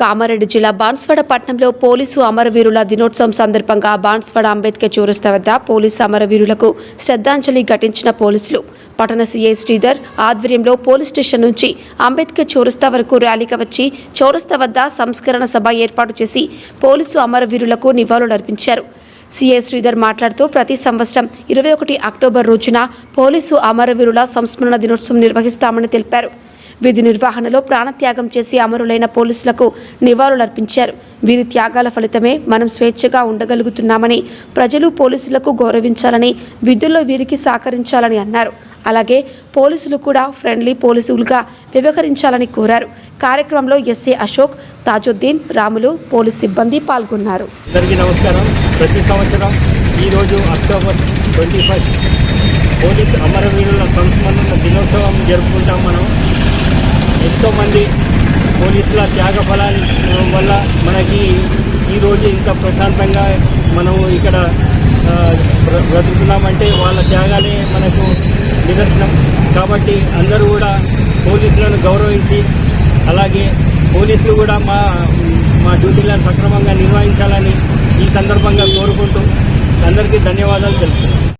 కామారెడ్డి జిల్లా బాన్స్వాడ పట్టణంలో పోలీసు అమరవీరుల దినోత్సవం సందర్భంగా బాన్స్వాడ అంబేద్కర్ చౌరస్తా వద్ద పోలీసు అమరవీరులకు శ్రద్ధాంజలి ఘటించిన పోలీసులు. పట్టణ సీఐ శ్రీధర్ ఆధ్వర్యంలో పోలీస్ స్టేషన్ నుంచి అంబేద్కర్ చౌరస్తా వరకు ర్యాలీగా వచ్చి చౌరస్తా వద్ద సంస్కరణ సభ ఏర్పాటు చేసి పోలీసు అమరవీరులకు నివాళులర్పించారు సీఏ శ్రీధర్ మాట్లాడుతూ ప్రతి సంవత్సరం ఇరవై ఒకటి అక్టోబర్ రోజున పోలీసు అమరవీరుల సంస్మరణ దినోత్సవం నిర్వహిస్తామని తెలిపారు. విధి నిర్వహణలో ప్రాణత్యాగం చేసి అమరులైన పోలీసులకు నివాళులర్పించారు. వీరి త్యాగాల ఫలితమే మనం స్వేచ్ఛగా ఉండగలుగుతున్నామని ప్రజలు పోలీసులకు గౌరవించాలని విధుల్లో వీరికి సహకరించాలని అన్నారు. అలాగే పోలీసులు కూడా ఫ్రెండ్లీ పోలీసులుగా వ్యవహరించాలని కోరారు. కార్యక్రమంలో ఎస్ఏ అశోక్ తాజుద్దీన్ రాములు పోలీస్ సిబ్బంది పాల్గొన్నారు. నమస్కారం. ప్రతి సంవత్సరం ఈరోజు అక్టోబర్ ట్వంటీ ఫస్ట్ పోలీసు అమరవీరుల సంస్మరణ దినోత్సవం జరుపుకుంటాం ఎంతోమంది పోలీసుల త్యాగ ఫలాలు వల్ల మనకి ఈరోజు ఇంత ప్రశాంతంగా మనము ఇక్కడ బ్రతుకుతున్నామంటే వాళ్ళ త్యాగాలే మనకు నిదర్శనం. కాబట్టి అందరూ కూడా పోలీసులను గౌరవించి అలాగే పోలీసులు కూడా మా మా డ్యూటీలను సక్రమంగా నిర్వహించాలని ఈ సందర్భంగా కోరుకుంటూ అందరికీ ధన్యవాదాలు తెలుపుతున్నాను